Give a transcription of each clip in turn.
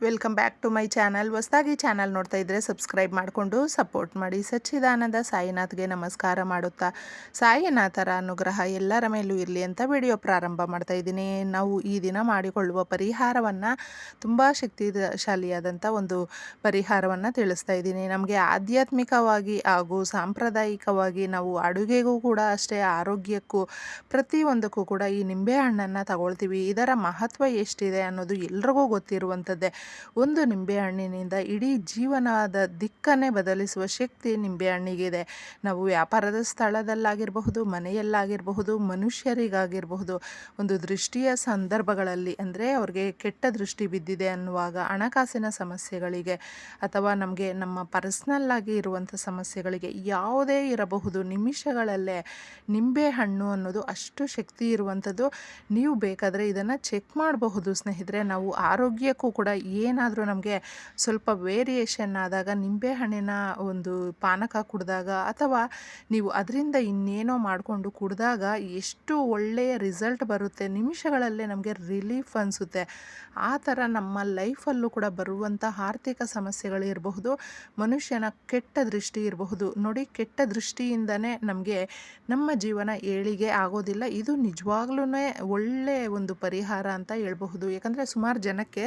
Welcome back to my channel ಹೊಸದಾಗಿ channel ನೋಡ್ತಾ ಇದ್ದರೆ ಸಬ್ಸ್ಕ್ರೈಬ್ ಮಾಡಿಕೊಂಡು ಸಪೋರ್ಟ್ ಮಾಡಿ. ಸಚ್ಚಿದಾನಂದ ಸಾಯಿನಾಥ್ಗೆ ನಮಸ್ಕಾರ ಮಾಡುತ್ತಾ. ಸಾಯಿನಾಥರ ಅನುಗ್ರಹ ಎಲ್ಲರ ಮೇಲೂ ಇರಲಿ ಅಂತ ವಿಡಿಯೋ ಪ್ರಾರಂಭ ಮಾಡ್ತಾ ಇದ್ದೀನಿ. ನಾವು ಈ ದಿನ ಮಾಡಿಕೊಳ್ಳುವ ಪರಿಹಾರವನ್ನು, ತುಂಬ ಶಕ್ತಿಶಾಲಿಯಾದಂಥ ಒಂದು ಪರಿಹಾರವನ್ನು ತಿಳಿಸ್ತಾ ಇದ್ದೀನಿ. ನಮಗೆ ಆಧ್ಯಾತ್ಮಿಕವಾಗಿ ಹಾಗೂ ಸಾಂಪ್ರದಾಯಿಕವಾಗಿ ನಾವು ಅಡುಗೆಗೂ ಕೂಡ ಅಷ್ಟೇ, ಆರೋಗ್ಯಕ್ಕೂ, ಪ್ರತಿಯೊಂದಕ್ಕೂ ಕೂಡ ಈ ನಿಂಬೆಹಣ್ಣನ್ನು ತಗೊಳ್ತೀವಿ. ಇದರ ಮಹತ್ವ ಎಷ್ಟಿದೆ ಅನ್ನೋದು ಎಲ್ರಿಗೂ ಗೊತ್ತಿರುವಂಥದ್ದೇ ಒಂದು ನಿಂಬೆಹಣ್ಣಿನಿಂದ ಇಡೀ ಜೀವನದ ದಿಕ್ಕನ್ನೇ ಬದಲಿಸುವ ಶಕ್ತಿ ನಿಂಬೆಹಣ್ಣಿಗಿದೆ. ನಾವು ವ್ಯಾಪಾರದ ಸ್ಥಳದಲ್ಲಾಗಿರಬಹುದು, ಮನೆಯಲ್ಲಾಗಿರಬಹುದು, ಮನುಷ್ಯರಿಗಾಗಿರಬಹುದು. ಒಂದು ದೃಷ್ಟಿಯ ಸಂದರ್ಭಗಳಲ್ಲಿ ಅಂದರೆ ಅವ್ರಿಗೆ ಕೆಟ್ಟ ದೃಷ್ಟಿ ಬಿದ್ದಿದೆ ಅನ್ನುವಾಗ ಹಣಕಾಸಿನ ಸಮಸ್ಯೆಗಳಿಗೆ ಅಥವಾ ನಮಗೆ ನಮ್ಮ ಪರ್ಸ್ನಲ್ ಆಗಿ ಇರುವಂಥ ಸಮಸ್ಯೆಗಳಿಗೆ ಯಾವುದೇ ಇರಬಹುದು, ನಿಮಿಷಗಳಲ್ಲೇ ನಿಂಬೆಹಣ್ಣು ಅನ್ನೋದು ಅಷ್ಟು ಶಕ್ತಿ ಇರುವಂಥದ್ದು. ನೀವು ಬೇಕಾದರೆ ಇದನ್ನು ಚೆಕ್ ಮಾಡಬಹುದು ಸ್ನೇಹಿತರೆ. ನಾವು ಆರೋಗ್ಯಕ್ಕೂ ಕೂಡ ಏನಾದರೂ ನಮಗೆ ಸ್ವಲ್ಪ ವೇರಿಯೇಷನ್ ಆದಾಗ ನಿಂಬೆಹಣ್ಣಿನ ಒಂದು ಪಾನಕ ಕುಡಿದಾಗ ಅಥವಾ ನೀವು ಅದರಿಂದ ಇನ್ನೇನೋ ಮಾಡಿಕೊಂಡು ಕುಡಿದಾಗ ಎಷ್ಟು ಒಳ್ಳೆಯ ರಿಸಲ್ಟ್ ಬರುತ್ತೆ, ನಿಮಿಷಗಳಲ್ಲೇ ನಮಗೆ ರಿಲೀಫ್ ಅನಿಸುತ್ತೆ. ಆ ಥರ ನಮ್ಮ ಲೈಫಲ್ಲೂ ಕೂಡ ಬರುವಂಥ ಆರ್ಥಿಕ ಸಮಸ್ಯೆಗಳಿರಬಹುದು ಮನುಷ್ಯನ ಕೆಟ್ಟ ದೃಷ್ಟಿ ಇರಬಹುದು. ನೋಡಿ, ಕೆಟ್ಟ ದೃಷ್ಟಿಯಿಂದನೇ ನಮಗೆ ನಮ್ಮ ಜೀವನ ಏಳಿಗೆ ಆಗೋದಿಲ್ಲ. ಇದು ನಿಜವಾಗ್ಲೂ ಒಳ್ಳೆಯ ಒಂದು ಪರಿಹಾರ ಅಂತ ಹೇಳ್ಬಹುದು. ಯಾಕಂದರೆ ಸುಮಾರು ಜನಕ್ಕೆ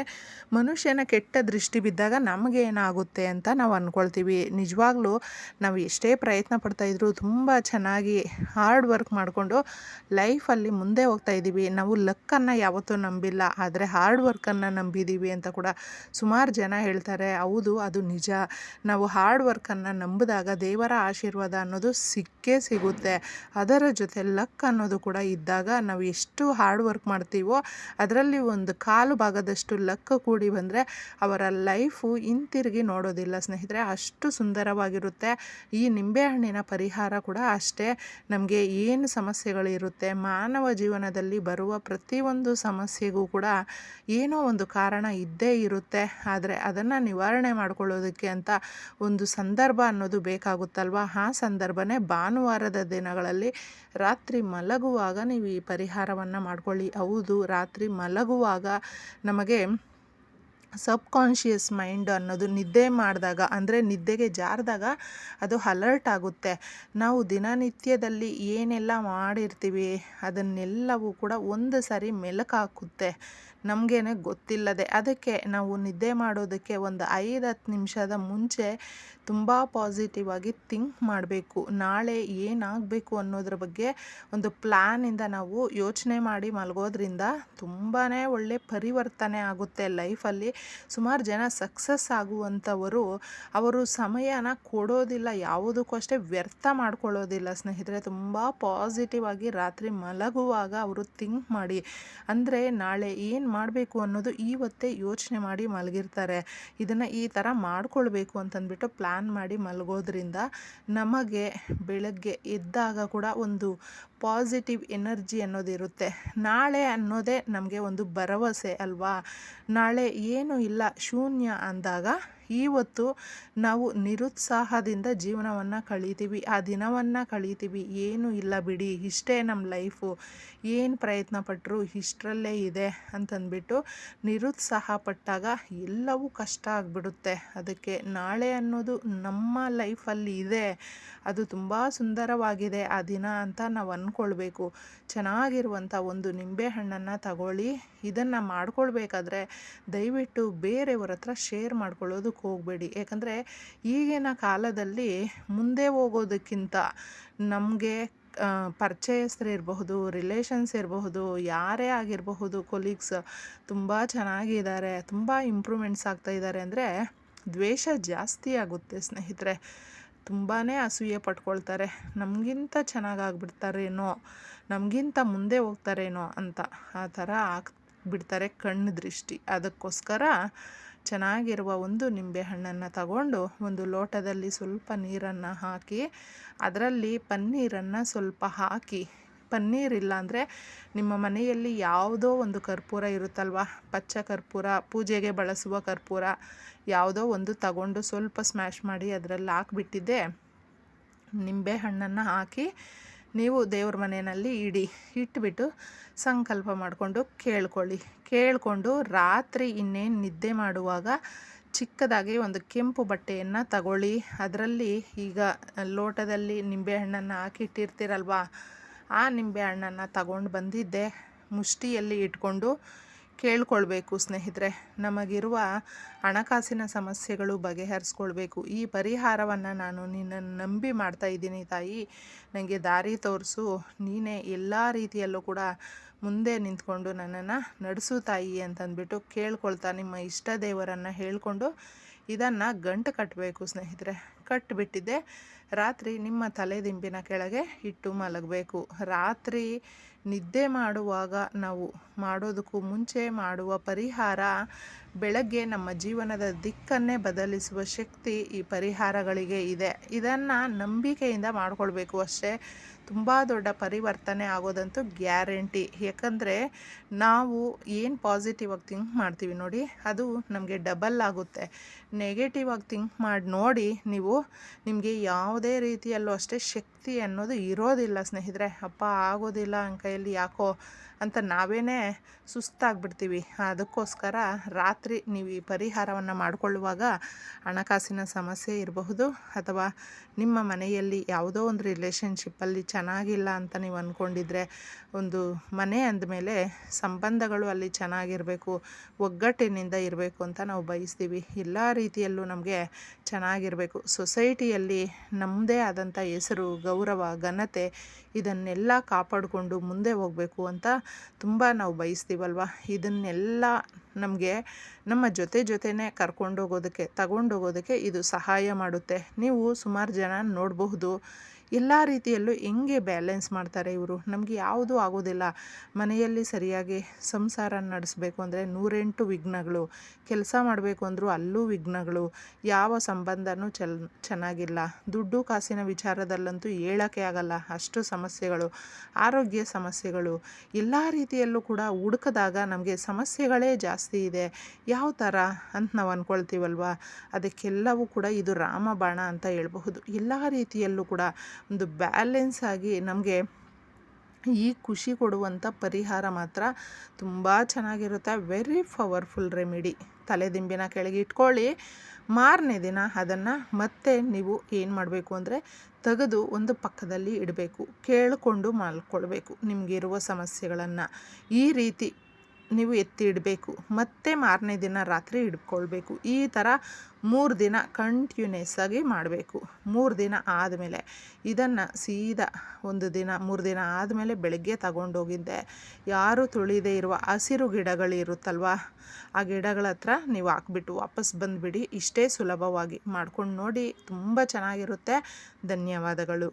ಮನುಷ್ಯನ ಕೆಟ್ಟ ದೃಷ್ಟಿ ಬಿದ್ದಾಗ ನಮಗೆ ಏನಾಗುತ್ತೆ ಅಂತ ನಾವು ಅಂದ್ಕೊಳ್ತೀವಿ ನಿಜವಾಗ್ಲೂ ನಾವು ಎಷ್ಟೇ ಪ್ರಯತ್ನ ಪಡ್ತಾಯಿದ್ರು ತುಂಬ ಚೆನ್ನಾಗಿ ಹಾರ್ಡ್ ವರ್ಕ್ ಮಾಡಿಕೊಂಡು ಲೈಫಲ್ಲಿ ಮುಂದೆ ಹೋಗ್ತಾ ಇದ್ದೀವಿ. ನಾವು ಲಕ್ಕನ್ನು ಯಾವತ್ತೂ ನಂಬಿಲ್ಲ. ಆದರೆ ಹಾರ್ಡ್ ವರ್ಕನ್ನು ನಂಬಿದ್ದೀವಿ ಅಂತ ಕೂಡ ಸುಮಾರು ಜನ ಹೇಳ್ತಾರೆ. ಹೌದು, ಅದು ನಿಜ. ನಾವು ಹಾರ್ಡ್ ವರ್ಕನ್ನು ನಂಬಿದಾಗ ದೇವರ ಆಶೀರ್ವಾದ ಅನ್ನೋದು ಸಿಕ್ಕೇ ಸಿಗುತ್ತೆ. ಅದರ ಜೊತೆ ಲಕ್ ಅನ್ನೋದು ಕೂಡ ಇದ್ದಾಗ ನಾವು ಎಷ್ಟು ಹಾರ್ಡ್ ವರ್ಕ್ ಮಾಡ್ತೀವೋ, ಅದರಲ್ಲಿ ಒಂದು ಕಾಲು ಭಾಗದಷ್ಟು ಲಕ್ ಕೂಡಿ ಬಂದರೆ ಅವರ ಲೈಫು ಹಿಂತಿರುಗಿ ನೋಡೋದಿಲ್ಲ. ಸ್ನೇಹಿತರೆ, ಅಷ್ಟು ಸುಂದರವಾಗಿರುತ್ತೆ. ಈ ನಿಂಬೆಹಣ್ಣಿನ ಪರಿಹಾರ ಕೂಡ ಅಷ್ಟೇ. ನಮಗೆ ಏನು ಸಮಸ್ಯೆಗಳಿರುತ್ತೆ, ಮಾನವ ಜೀವನದಲ್ಲಿ ಬರುವ ಪ್ರತಿಯೊಂದು ಸಮಸ್ಯೆಗೂ ಕೂಡ ಏನೋ ಒಂದು ಕಾರಣ ಇದ್ದೇ ಇರುತ್ತೆ. ಆದರೆ ಅದನ್ನು ನಿವಾರಣೆ ಮಾಡಿಕೊಳ್ಳೋದಕ್ಕೆ ಅಂತ ಒಂದು ಸಂದರ್ಭ ಅನ್ನೋದು ಬೇಕಾಗುತ್ತಲ್ವ? ಆ ಸಂದರ್ಭನೇ ಭಾನುವಾರದ ದಿನಗಳಲ್ಲಿ ರಾತ್ರಿ ಮಲಗುವಾಗ ನೀವು ಈ ಪರಿಹಾರವನ್ನು ಮಾಡಿಕೊಳ್ಳಿ. ಹೌದು, ರಾತ್ರಿ ಮಲಗುವಾಗ ನಮಗೆ ಸಬ್ ಕಾನ್ಷಿಯಸ್ ಮೈಂಡ್ ಅನ್ನೋದು ನಿದ್ದೆ ಮಾಡಿದಾಗ, ಅಂದರೆ ನಿದ್ದೆಗೆ ಜಾರಿದಾಗ ಅದು ಅಲರ್ಟ್ ಆಗುತ್ತೆ. ನಾವು ದಿನನಿತ್ಯದಲ್ಲಿ ಏನೆಲ್ಲ ಮಾಡಿರ್ತೀವಿ, ಅದನ್ನೆಲ್ಲವೂ ಕೂಡ ಒಂದು ಸಾರಿ ಮೆಲುಕಾಕುತ್ತೆ. ನಮಗೇನೆ ಗೊತ್ತಿಲ್ಲದೆ ಅದಕ್ಕೆ ನಾವು ನಿದ್ದೆ ಮಾಡೋದಕ್ಕೆ ಒಂದು ಐದು ಹತ್ತು ನಿಮಿಷದ ಮುಂಚೆ ತುಂಬ ಪಾಸಿಟಿವ್ ಆಗಿ ಥಿಂಕ್ ಮಾಡಬೇಕು. ನಾಳೆ ಏನಾಗಬೇಕು ಅನ್ನೋದ್ರ ಬಗ್ಗೆ ಒಂದು ಪ್ಲ್ಯಾನಿಂದ ನಾವು ಯೋಚನೆ ಮಾಡಿ ಮಲಗೋದ್ರಿಂದ ತುಂಬಾ ಒಳ್ಳೆ ಪರಿವರ್ತನೆ ಆಗುತ್ತೆ ಲೈಫಲ್ಲಿ ಸುಮಾರು ಜನ ಸಕ್ಸಸ್ ಆಗುವಂಥವರು ಅವರು ಸಮಯನ ಕೊಡೋದಿಲ್ಲ, ಯಾವುದಕ್ಕೂ ಅಷ್ಟೇ ವ್ಯರ್ಥ ಮಾಡ್ಕೊಳ್ಳೋದಿಲ್ಲ. ಸ್ನೇಹಿತರೆ, ತುಂಬ ಪಾಸಿಟಿವ್ ಆಗಿ ರಾತ್ರಿ ಮಲಗುವಾಗ ಅವರು ಥಿಂಕ್ ಮಾಡಿ. ಅಂದರೆ ನಾಳೆ ಏನು ಮಾಡಬೇಕು ಅನ್ನೋದು ಇವತ್ತೇ ಯೋಚನೆ ಮಾಡಿ ಮಲಗಿರ್ತಾರೆ. ಇದನ್ನು ಈ ಥರ ಮಾಡ್ಕೊಳ್ಬೇಕು ಅಂತಂದ್ಬಿಟ್ಟು ಪ್ಲ್ಯಾನ್ ಮಾಡಿ ಮಲಗೋದ್ರಿಂದ ನಮಗೆ ಬೆಳಗ್ಗೆ ಎದ್ದಾಗ ಕೂಡ ಒಂದು ಪಾಸಿಟಿವ್ ಎನರ್ಜಿ ಅನ್ನೋದಿರುತ್ತೆ ನಾಳೆ ಅನ್ನೋದೇ ನಮಗೆ ಒಂದು ಭರವಸೆ ಅಲ್ವಾ? ನಾಳೆ ಏನೂ ಇಲ್ಲ, ಶೂನ್ಯ ಅಂದಾಗ ಇವತ್ತು ನಾವು ನಿರುತ್ಸಾಹದಿಂದ ಜೀವನವನ್ನು ಕಳೀತೀವಿ. ಆ ದಿನವನ್ನು ಕಳೀತೀವಿ. ಏನೂ ಇಲ್ಲ ಬಿಡಿ, ಇಷ್ಟೇ ನಮ್ಮ ಲೈಫು. ಏನು ಪ್ರಯತ್ನ ಪಟ್ಟರು ಇಷ್ಟರಲ್ಲೇ ಇದೆ ಅಂತಂದ್ಬಿಟ್ಟು ನಿರುತ್ಸಾಹ ಪಟ್ಟಾಗ ಎಲ್ಲವೂ ಕಷ್ಟ ಆಗಿಬಿಡುತ್ತೆ. ಅದಕ್ಕೆ ನಾಳೆ ಅನ್ನೋದು ನಮ್ಮ ಲೈಫಲ್ಲಿ ಇದೆ. ಅದು ತುಂಬ ಸುಂದರವಾಗಿದೆ. ಆ ದಿನ ಅಂತ ನಾವು ಅಂದ್ಕೊಳ್ಬೇಕು ಚೆನ್ನಾಗಿರುವಂಥ ಒಂದು ನಿಂಬೆಹಣ್ಣನ್ನು ತಗೊಳ್ಳಿ. ಇದನ್ನು ಮಾಡ್ಕೊಳ್ಬೇಕಾದ್ರೆ ದಯವಿಟ್ಟು ಬೇರೆಯವ್ರ ಹತ್ರ ಶೇರ್ ಮಾಡ್ಕೊಳ್ಳೋದಕ್ಕೆ ಹೋಗಬೇಡಿ. ಯಾಕಂದರೆ ಈಗಿನ ಕಾಲದಲ್ಲಿ ಮುಂದೆ ಹೋಗೋದಕ್ಕಿಂತ ನಮಗೆ ಪರಿಚಯಸ್ಥರು ಇರಬಹುದು, ರಿಲೇಷನ್ಸ್ ಇರಬಹುದು, ಯಾರೇ ಆಗಿರಬಹುದು ಕೊಲೀಗ್ಸ್ ತುಂಬ ಚೆನ್ನಾಗಿದ್ದಾರೆ, ತುಂಬ ಇಂಪ್ರೂವ್ಮೆಂಟ್ಸ್ ಆಗ್ತಾ ಇದ್ದಾರೆ ಅಂದರೆ ದ್ವೇಷ ಜಾಸ್ತಿ ಆಗುತ್ತೆ ಸ್ನೇಹಿತರೆ. ತುಂಬಾ ಅಸೂಯೆ ಪಟ್ಕೊಳ್ತಾರೆ. ನಮಗಿಂತ ಚೆನ್ನಾಗಾಗ್ಬಿಡ್ತಾರೇನೋ ನಮಗಿಂತ ಮುಂದೆ ಹೋಗ್ತಾರೇನೋ ಅಂತ ಆ ಥರ ಆಗ್ಬಿಡ್ತಾರೆ ಕಣ್ಣು ದೃಷ್ಟಿ. ಅದಕ್ಕೋಸ್ಕರ ಚೆನ್ನಾಗಿರುವ ಒಂದು ನಿಂಬೆಹಣ್ಣನ್ನು ತಗೊಂಡು ಒಂದು ಲೋಟದಲ್ಲಿ ಸ್ವಲ್ಪ ನೀರನ್ನು ಹಾಕಿ, ಅದರಲ್ಲಿ ಪನ್ನೀರನ್ನು ಸ್ವಲ್ಪ ಹಾಕಿ ಪನ್ನೀರ್ ಇಲ್ಲ ಅಂದರೆ ನಿಮ್ಮ ಮನೆಯಲ್ಲಿ ಯಾವುದೋ ಒಂದು ಕರ್ಪೂರ ಇರುತ್ತಲ್ವ? ಪಚ್ಚ ಕರ್ಪೂರ, ಪೂಜೆಗೆ ಬಳಸುವ ಕರ್ಪೂರ, ಯಾವುದೋ ಒಂದು ತಗೊಂಡು ಸ್ವಲ್ಪ ಸ್ಮ್ಯಾಶ್ ಮಾಡಿ ಅದರಲ್ಲಿ ಹಾಕ್ಬಿಟ್ಟಿದ್ದೆ. ನಿಂಬೆ ಹಣ್ಣನ್ನು ಹಾಕಿ ನೀವು ದೇವ್ರ ಮನೆಯಲ್ಲಿ ಇಡಿ, ಇಟ್ಬಿಟ್ಟು ಸಂಕಲ್ಪ ಮಾಡಿಕೊಂಡು ಕೇಳ್ಕೊಳ್ಳಿ. ಕೇಳಿಕೊಂಡು ರಾತ್ರಿ ಇನ್ನೇನು ನಿದ್ದೆ ಮಾಡುವಾಗ ಚಿಕ್ಕದಾಗಿ ಒಂದು ಕೆಂಪು ಬಟ್ಟೆಯನ್ನು ತಗೊಳ್ಳಿ. ಅದರಲ್ಲಿ ಈಗ ಲೋಟದಲ್ಲಿ ನಿಂಬೆಹಣ್ಣನ್ನು ಹಾಕಿಟ್ಟಿರ್ತೀರಲ್ವಾ? ಆ ನಿಂಬೆ ಹಣ್ಣನ್ನು ತಗೊಂಡು ಬಂದಿದ್ದೆ ಮುಷ್ಟಿಯಲ್ಲಿ ಇಟ್ಕೊಂಡು ಕೇಳ್ಕೊಳ್ಬೇಕು ಸ್ನೇಹಿತರೆ. ನಮಗಿರುವ ಹಣಕಾಸಿನ ಸಮಸ್ಯೆಗಳು ಬಗೆಹರಿಸ್ಕೊಳ್ಬೇಕು. ಈ ಪರಿಹಾರವನ್ನು ನಾನು ನಿನ್ನನ್ನು ನಂಬಿ ಮಾಡ್ತಾ ಇದ್ದೀನಿ ತಾಯಿ. ನನಗೆ ದಾರಿ ತೋರಿಸು. ನೀನೇ ಎಲ್ಲ ರೀತಿಯಲ್ಲೂ ಕೂಡ ಮುಂದೆ ನಿಂತ್ಕೊಂಡು ನನ್ನನ್ನು ನಡೆಸು ತಾಯಿ ಅಂತಂದ್ಬಿಟ್ಟು ಕೇಳ್ಕೊಳ್ತಾ ನಿಮ್ಮ ಇಷ್ಟ ದೇವರನ್ನು ಹೇಳಿಕೊಂಡು ಇದನ್ನು ಗಂಟು ಕಟ್ಟಬೇಕು ಸ್ನೇಹಿತರೆ. ಕಟ್ಟಿಬಿಟ್ಟಿದ್ದೆ ರಾತ್ರಿ ನಿಮ್ಮ ತಲೆದಿಂಬಿನ ಕೆಳಗೆ ಇಟ್ಟು ಮಲಗಬೇಕು. ರಾತ್ರಿ ನಿದ್ದೆ ಮಾಡುವಾಗ ನಾವು ಮಾಡೋದಕ್ಕೂ ಮುಂಚೆ ಮಾಡುವ ಪರಿಹಾರ, ಬೆಳಗ್ಗೆ ನಮ್ಮ ಜೀವನದ ದಿಕ್ಕನ್ನೇ ಬದಲಿಸುವ ಶಕ್ತಿ ಈ ಪರಿಹಾರಗಳಿಗೆ ಇದೆ. ಇದನ್ನು ನಂಬಿಕೆಯಿಂದ ಮಾಡಿಕೊಳ್ಬೇಕು ಅಷ್ಟೇ. ತುಂಬ ದೊಡ್ಡ ಪರಿವರ್ತನೆ ಆಗೋದಂತೂ ಗ್ಯಾರಂಟಿ. ಯಾಕಂದರೆ ನಾವು ಏನು ಪಾಸಿಟಿವ್ ಆಗಿ ಥಿಂಕ್ ಮಾಡ್ತೀವಿ ನೋಡಿ, ಅದು ನಮಗೆ ಡಬಲ್ ಆಗುತ್ತೆ. ನೆಗೆಟಿವ್ ಆಗಿ ಥಿಂಕ್ ಮಾಡಿ ನೋಡಿ ನೀವು ನಿಮಗೆ ಯಾವುದೇ ರೀತಿಯಲ್ಲೂ ಅಷ್ಟೇ ಶಕ್ತಿ ಅನ್ನೋದು ಇರೋದಿಲ್ಲ ಸ್ನೇಹಿತರೆ. ಅಪ್ಪ ಆಗೋದಿಲ್ಲ ನನ್ನ ಯಾಕೋ ಅಂತ ನಾವೇ ಸುಸ್ತಾಗ್ಬಿಡ್ತೀವಿ. ಅದಕ್ಕೋಸ್ಕರ ರಾತ್ರಿ ನೀವು ಈ ಪರಿಹಾರವನ್ನು ಮಾಡಿಕೊಳ್ಳುವಾಗ ಹಣಕಾಸಿನ ಸಮಸ್ಯೆ ಇರಬಹುದು ಅಥವಾ ನಿಮ್ಮ ಮನೆಯಲ್ಲಿ ಯಾವುದೋ ಒಂದು ರಿಲೇಷನ್ಶಿಪ್ಪಲ್ಲಿ ಚೆನ್ನಾಗಿಲ್ಲ ಅಂತ ನೀವು ಅಂದ್ಕೊಂಡಿದ್ರೆ ಒಂದು ಮನೆ ಅಂದಮೇಲೆ ಸಂಬಂಧಗಳು ಅಲ್ಲಿ ಚೆನ್ನಾಗಿರಬೇಕು, ಒಗ್ಗಟ್ಟಿನಿಂದ ಇರಬೇಕು ಅಂತ ನಾವು ಬಯಸ್ತೀವಿ. ಎಲ್ಲ ರೀತಿಯಲ್ಲೂ ನಮಗೆ ಚೆನ್ನಾಗಿರಬೇಕು. ಸೊಸೈಟಿಯಲ್ಲಿ ನಮ್ಮದೇ ಆದಂಥ ಹೆಸರು, ಗೌರವ, ಘನತೆ ಇದನ್ನೆಲ್ಲ ಕಾಪಾಡಿಕೊಂಡು ಮುಂದೆ ಹೋಗಬೇಕು ಅಂತ ತುಂಬ ನಾವು ಬಯಸ್ತೀವಲ್ವ? ಇದನ್ನೆಲ್ಲ ನಮಗೆ ನಮ್ಮ ಜೊತೆ ಜೊತೆನೇ ಕರ್ಕೊಂಡೋಗೋದಕ್ಕೆ, ತಗೊಂಡೋಗೋದಕ್ಕೆ ಇದು ಸಹಾಯ ಮಾಡುತ್ತೆ. ನೀವು ಸುಮಾರು ಜನ ನೋಡಬಹುದು. ಎಲ್ಲ ರೀತಿಯಲ್ಲೂ ಹೆಂಗೆ ಬ್ಯಾಲೆನ್ಸ್ ಮಾಡ್ತಾರೆ ಇವರು? ನಮಗೆ ಯಾವುದೂ ಆಗೋದಿಲ್ಲ. ಮನೆಯಲ್ಲಿ ಸರಿಯಾಗಿ ಸಂಸಾರ ನಡೆಸಬೇಕು ಅಂದರೆ ನೂರೆಂಟು ವಿಘ್ನಗಳು. ಕೆಲಸ ಮಾಡಬೇಕು ಅಂದರೂ ಅಲ್ಲೂ ವಿಘ್ನಗಳು. ಯಾವ ಸಂಬಂಧನೂ ಚೆಲ್, ಚೆನ್ನಾಗಿಲ್ಲ. ದುಡ್ಡು ಕಾಸಿನ ವಿಚಾರದಲ್ಲಂತೂ ಹೇಳೋಕ್ಕೆ ಆಗಲ್ಲ. ಅಷ್ಟು ಸಮಸ್ಯೆಗಳು. ಆರೋಗ್ಯ ಸಮಸ್ಯೆಗಳು. ಎಲ್ಲ ರೀತಿಯಲ್ಲೂ ಕೂಡ ಹುಡುಕಿದಾಗ ನಮಗೆ ಸಮಸ್ಯೆಗಳೇ ಜಾಸ್ತಿ ಇದೆ. ಯಾವ ಥರ ಅಂತ ನಾವು ಅಂದ್ಕೊಳ್ತೀವಲ್ವ ಅದಕ್ಕೆಲ್ಲವೂ ಕೂಡ ಇದು ರಾಮಬಾಣ ಅಂತ ಹೇಳ್ಬಹುದು. ಎಲ್ಲ ರೀತಿಯಲ್ಲೂ ಕೂಡ ಒಂದು ಬ್ಯಾಲೆನ್ಸ್ ಆಗಿ ನಮಗೆ ಈ ಖುಷಿ ಕೊಡುವಂಥ ಪರಿಹಾರ ಮಾತ್ರ ತುಂಬ ಚೆನ್ನಾಗಿರುತ್ತೆ. ವೆರಿ ಪವರ್ಫುಲ್ ರೆಮಿಡಿ ತಲೆದಿಂಬಿನ ಕೆಳಗೆ ಇಟ್ಕೊಳ್ಳಿ. ಮಾರನೇ ದಿನ ಅದನ್ನು ಮತ್ತೆ ನೀವು ಏನು ಮಾಡಬೇಕು ಅಂದರೆ ತೆಗೆದು ಒಂದು ಪಕ್ಕದಲ್ಲಿ ಇಡಬೇಕು. ಕೇಳಿಕೊಂಡು ಮಲ್ಕೊಳ್ಬೇಕು ನಿಮಗಿರುವ ಸಮಸ್ಯೆಗಳನ್ನು. ಈ ರೀತಿ ನೀವು ಎತ್ತಿ ಇಡಬೇಕು. ಮತ್ತೆ ಮಾರನೇ ದಿನ ರಾತ್ರಿ ಇಟ್ಕೊಳ್ಬೇಕು ಈ ಥರ ಮೂರು ದಿನ ಕಂಟಿನ್ಯೂಸ್ ಆಗಿ ಮಾಡಬೇಕು. ಮೂರು ದಿನ ಆದಮೇಲೆ ಇದನ್ನು ಸೀದಾ ಒಂದು ದಿನ, ಮೂರು ದಿನ ಆದಮೇಲೆ ಬೆಳಗ್ಗೆ ತಗೊಂಡೋಗಿದ್ದೆ. ಯಾರು ತುಳಿದೇ ಇರುವ ಹಸಿರು ಗಿಡಗಳಿರುತ್ತಲ್ವ, ಆ ಗಿಡಗಳ ಹತ್ರ ನೀವು ಹಾಕ್ಬಿಟ್ಟು ವಾಪಸ್ ಬಂದುಬಿಡಿ. ಇಷ್ಟೇ ಸುಲಭವಾಗಿ ಮಾಡ್ಕೊಂಡು ನೋಡಿ, ತುಂಬ ಚೆನ್ನಾಗಿರುತ್ತೆ. ಧನ್ಯವಾದಗಳು.